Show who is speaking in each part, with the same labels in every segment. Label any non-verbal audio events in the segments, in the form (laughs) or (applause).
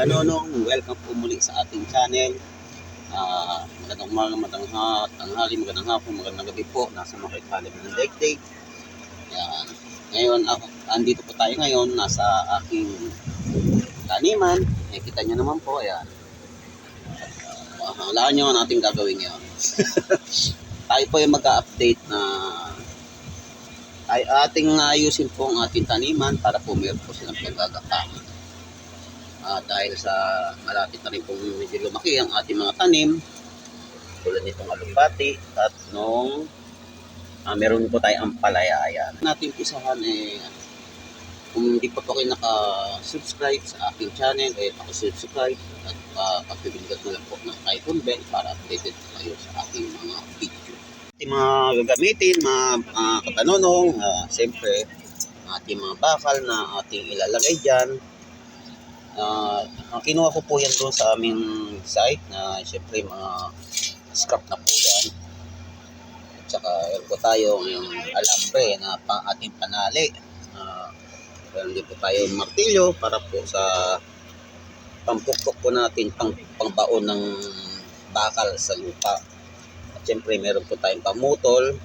Speaker 1: kabanonong, welcome po muli sa ating channel. Ah, magandang umaga, magandang ha, tanghali, magandang hapon, magandang gabi po. Nasa mga kaithalim ng daigdig. Yan. Ngayon, ako, andito po tayo ngayon, nasa aking taniman. Nakikita nyo naman po, ayan. Uh, wala nyo ang ating gagawin ngayon. (laughs) tayo po yung mag-update na ay ating ayusin po ang ating taniman para po meron po silang paggagapangan. Ah, dahil sa malapit na rin pong medyo lumaki ang ating mga tanim, tulad nitong alugbati at nung ah, meron po tayo ang palaya. Natin pisahan eh, kung hindi pa po kayo naka-subscribe sa aking channel, eh paki-subscribe at uh, pagpipindutan mo lang po ng icon bell para updated kayo sa aking mga video ating mga gagamitin, mga uh, katanonong, uh, siyempre, ating mga bakal na ating ilalagay dyan. Uh, ang kinuha ko po yan doon sa aming site na siyempre mga scrap na po yan. At saka meron po tayo yung alambre na pang ating panali. Uh, meron din po tayo martilyo para po sa pampukpok po natin pang pangbaon ng bakal sa lupa. At syempre, meron po tayong pamutol.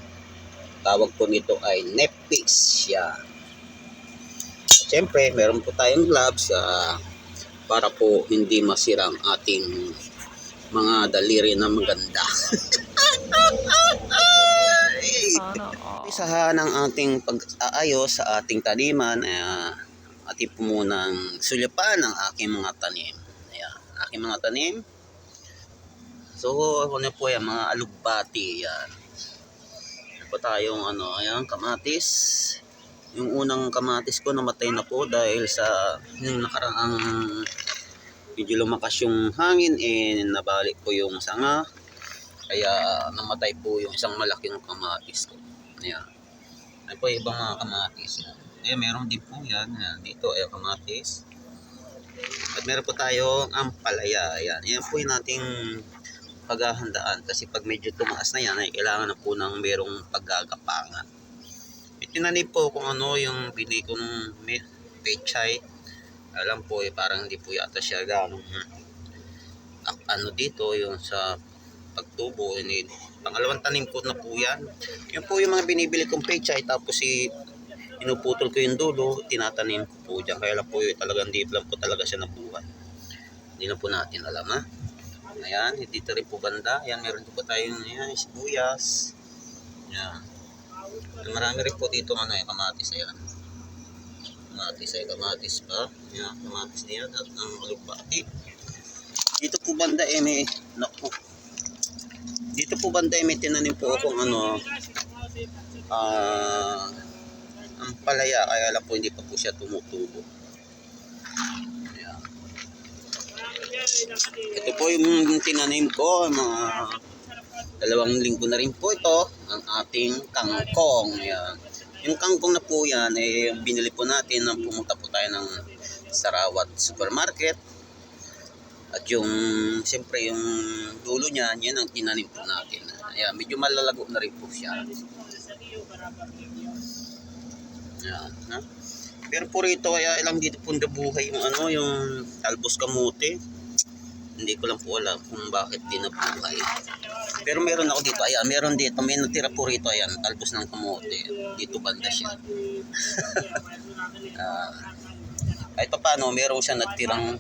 Speaker 1: Tawag po nito ay nepis. Yan. At syempre, meron po tayong gloves ah, para po hindi masira ang ating mga daliri na maganda.
Speaker 2: Sana all.
Speaker 1: Isa ng ating pag-aayos sa ating taniman, uh, ating po munang sulyapan ang aking mga tanim. Ayan, aking mga tanim. So, ano po yan, mga alugbati, yan. Ano po tayong ano, ayan, kamatis. Yung unang kamatis ko namatay na po dahil sa yung nakaraang medyo lumakas yung hangin eh nabalik po yung sanga kaya namatay po yung isang malaking kamatis ko. Ayan. Ayan po ibang mga kamatis. Yan. Ayan, meron din po yan. Ayan, dito ay kamatis. At meron po tayong ampalaya. Ayan. Ayan po yung nating paghahandaan. Kasi pag medyo tumaas na yan, ay kailangan na po ng merong paggagapangan. Tinanim po kung ano yung bili ko ng pechay. Alam po eh, parang hindi po yata siya ganong ano dito yung sa pagtubo ini pangalawang tanim ko na po yan. Yun po yung mga binibili kong pechay tapos si inuputol ko yung dulo tinatanim ko po dyan. Kaya lang po yun talagang di lang po talaga siya nabuhay hindi na po natin alam ha? Ayan dito rin po banda. Ayan meron po tayong ayan sibuyas. Ayan marami rin po dito ano yung kamatis ayan. Kamatis ay kamatis pa. Ayan kamatis niya at ang alugbati dito po banda eh may naku. Dito po banda may tinanim po akong ano ah ang palaya kaya lang po hindi pa po siya tumutubo. Ayan. ito po yung tinanim ko mga dalawang linggo na rin po ito ang ating kangkong Ayan. yung kangkong na po yan eh binili po natin nang pumunta po tayo ng Sarawat Supermarket at yung, siyempre yung dulo niya, yan ang tinanim po natin. Ayan, medyo malalago na rin po siya. Ayan, ha? Pero po rito, kaya ilang dito po nabuhay yung ano, yung talbos kamote. Hindi ko lang po alam kung bakit di nabuhay. Pero meron ako dito, ayan, meron dito, may natira po rito, ayan, talbos ng kamote. Dito banda siya. (laughs) Ah, kahit pa paano, meron siya nagtirang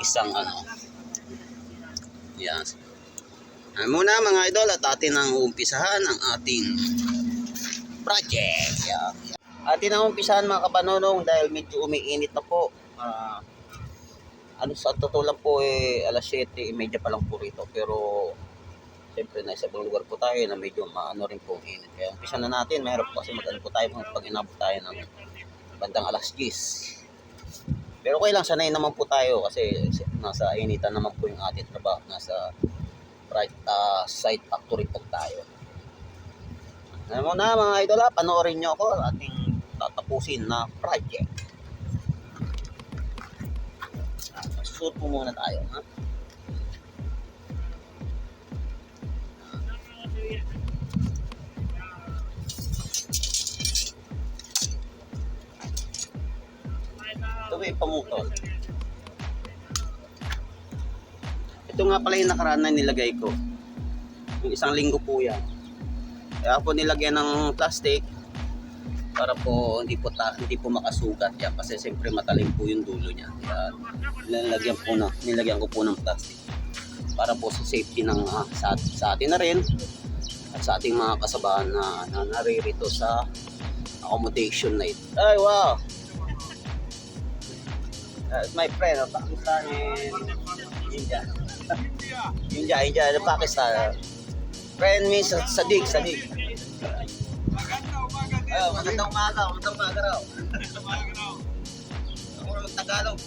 Speaker 1: isang ano. Yan. Ano muna mga idol at atin ang umpisahan ang ating project. Yan. Atin ang umpisahan mga kapanonong dahil medyo umiinit na po. Ah, ano sa totoo lang po eh alas 7:30 pa lang po rito pero siyempre na sa ibang lugar po tayo na medyo maano rin po init. Kaya umpisa na natin. Mahirap kasi mag-ano po tayo pag inabot tayo ng bandang alas 10. Pero okay lang, sanay naman po tayo kasi nasa initan naman po yung ating trabaho. Nasa right, uh, site factory po tayo. Ano na mga idol, ha, panoorin nyo ako ating tatapusin na project. Susunod po muna tayo. Ha? Ito may pamutol. Ito nga pala yung nakaraan na nilagay ko. Yung isang linggo po yan. Kaya po nilagyan ng plastic para po hindi po ta, hindi po makasugat yan kasi siyempre matalim po yung dulo niya. Kaya nilagyan po na nilagyan ko po ng plastic para po sa safety ng ah, sa, sa atin na rin at sa ating mga kasabahan na, na naririto sa accommodation na ito. Ay, wow! That's my friend of Pakistan and India. (laughs) India, India, the Pakistan. Friend me sa Sadiq, Sadiq. Ay, magandang umaga, magandang umaga raw. Ako rin Tagalog.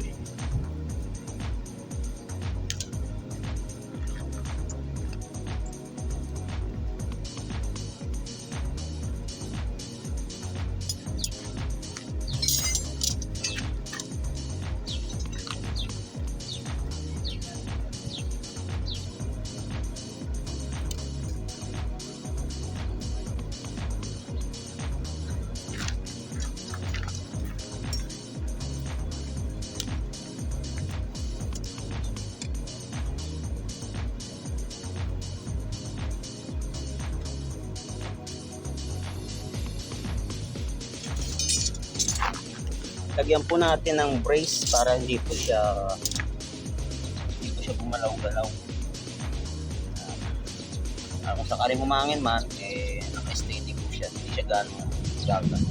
Speaker 1: city. Lagyan po natin ng brace para hindi po siya hindi po siya gumalaw-galaw. Ah, kung sakaling umangin man, eh, naka-steady po siya. Hindi siya gano'ng gagal.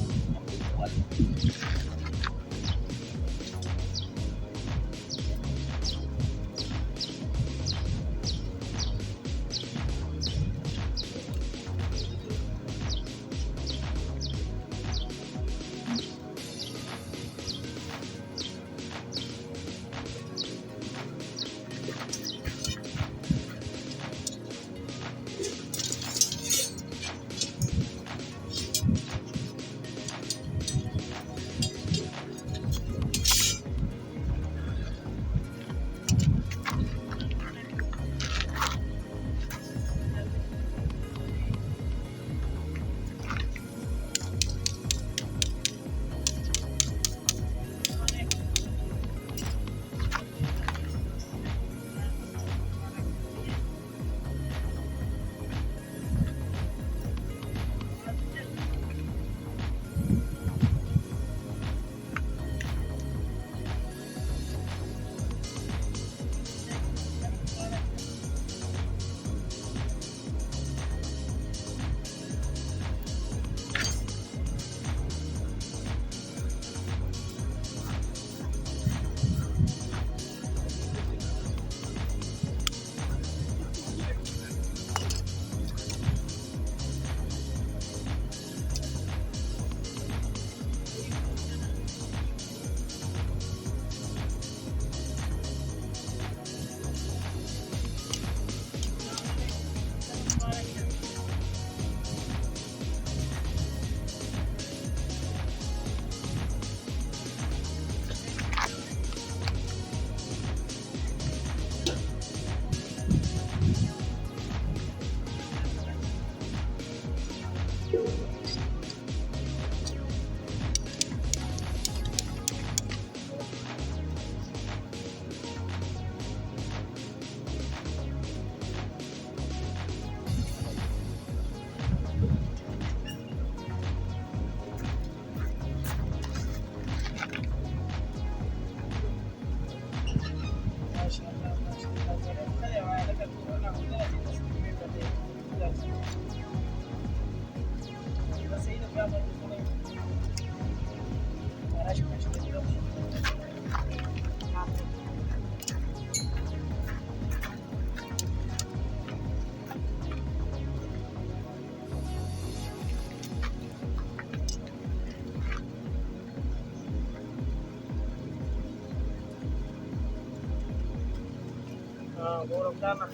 Speaker 3: Ah, kurang na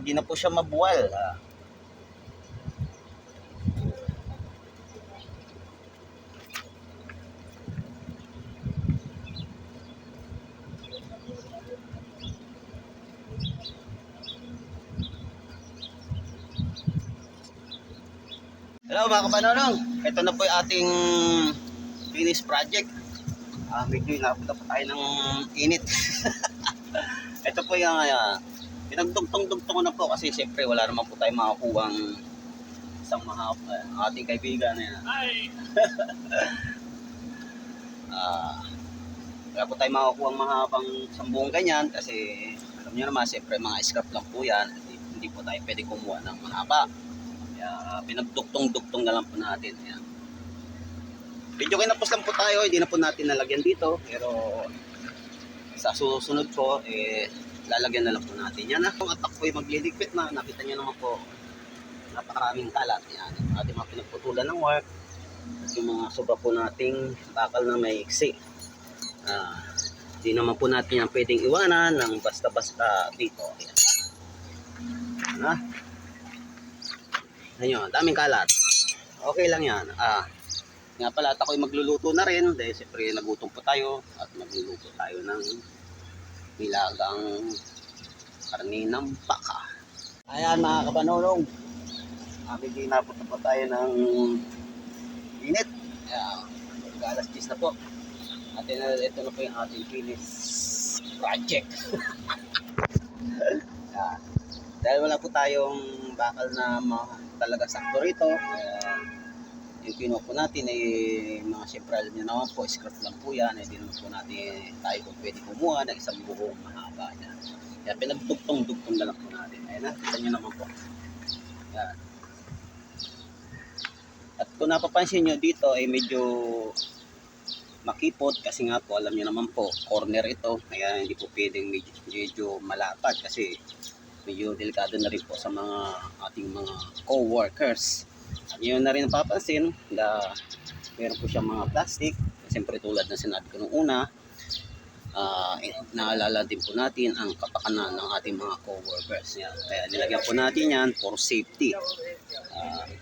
Speaker 3: di na
Speaker 1: po siya mabuwal. Ah, Hello mga kapanonong, ito na po yung ating finish project. Ah, medyo inapunta po tayo ng init. (laughs) ito po yung uh, pinagdugtong-dugtong ko na po kasi siyempre wala naman po tayong makakuhang isang mahap, uh, ating kaibigan na yan. (laughs) Ah, wala po tayong makakuhang mahabang sambung ganyan kasi alam niyo naman siyempre mga scrap lang po yan hindi, hindi po tayo pwede kumuha ng mahaba. Kaya pinagduktong-duktong na lang po natin. Ayan. Video kinapos lang po tayo, hindi na po natin nalagyan dito pero sa susunod po eh lalagyan na lang po natin. Yan na, kung atak po yung magliligpit na, nakita nyo naman po, napakaraming kalat. Yan, ating mga pinagputulan ng work, at yung mga sobra po nating bakal na may iksi. Ah, di naman po natin yan pwedeng iwanan ng basta-basta dito. Yan. Ha? Ayun, daming kalat. Okay lang yan. Ah, nga pala, at ako'y magluluto na rin dahil siyempre nagutom po tayo at magluluto tayo ng nilagang karni ng baka. Ayan mga kabanonong, kami din napunta po tayo ng init. Ayan, alas 10 na po. At ito, na po yung ating finish project. (laughs) Ayan. Dahil wala po tayong bakal na talaga sakto rito, kaya yung kinuha natin ay mga siyempre alam nyo naman po, scrap lang po yan, hindi naman po natin tayo kung pwede kumuha ng isang buhong mahaba yan. Kaya pinagdugtong-dugtong na lang po natin. Ayan na, kita nyo naman po. Yan. At kung napapansin nyo dito ay medyo makipot kasi nga po alam nyo naman po corner ito kaya hindi po pwedeng medyo, medyo malapad kasi medyo delikado na rin po sa mga ating mga co-workers yun na rin napapansin na meron po siyang mga plastic siyempre tulad na sinabi ko nung una eh, naalala din po natin ang kapakanan ng ating mga co-workers yan. kaya nilagyan po natin yan for safety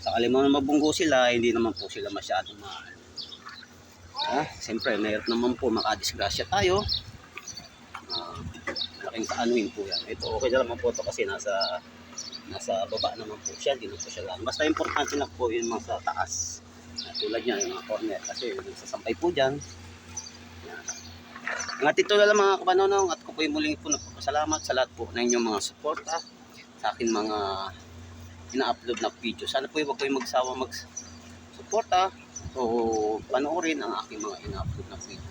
Speaker 1: sakali mo na mabunggo sila hindi naman po sila masyadong ma Ah, siyempre, mayroon naman po makadisgrasya tayo. Ah, malaking kaanuin po yan. Ito, okay na naman po ito kasi nasa nasa baba naman po siya, hindi na po siya lang. Basta importante lang po yung mga sa taas. Ah, tulad niya, yung mga corner. Kasi yung sasampay po dyan. Yan. Mga tito na lang mga kapanonong at ko po yung muling po nagpapasalamat sa lahat po ng inyong mga suporta sa akin mga ina-upload na video. Sana po huwag kayong magsawa mag-suporta o panoorin ang aking mga ina-upload na video.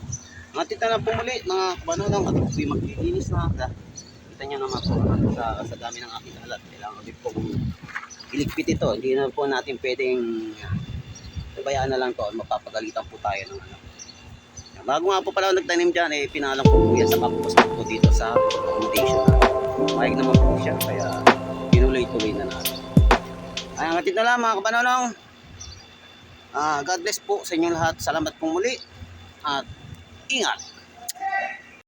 Speaker 1: Mga tita na po muli, mga kabanonong at ako po yung maglilinis na. Kita niyo naman po sa, sa dami ng aking alat. Kailangan din po iligpit ito. Hindi na po natin pwedeng pabayaan na lang to. Mapapagalitan po tayo ng ano. Bago nga po pala ako nagtanim dyan, eh, pinalang ko po yan sa kapos po dito sa na. Mayag naman po siya, kaya tinuloy-tuloy na natin. Ay, ang atid na lang mga kabanonong. Ah, God bless po sa inyong lahat. Salamat po muli. At ingat.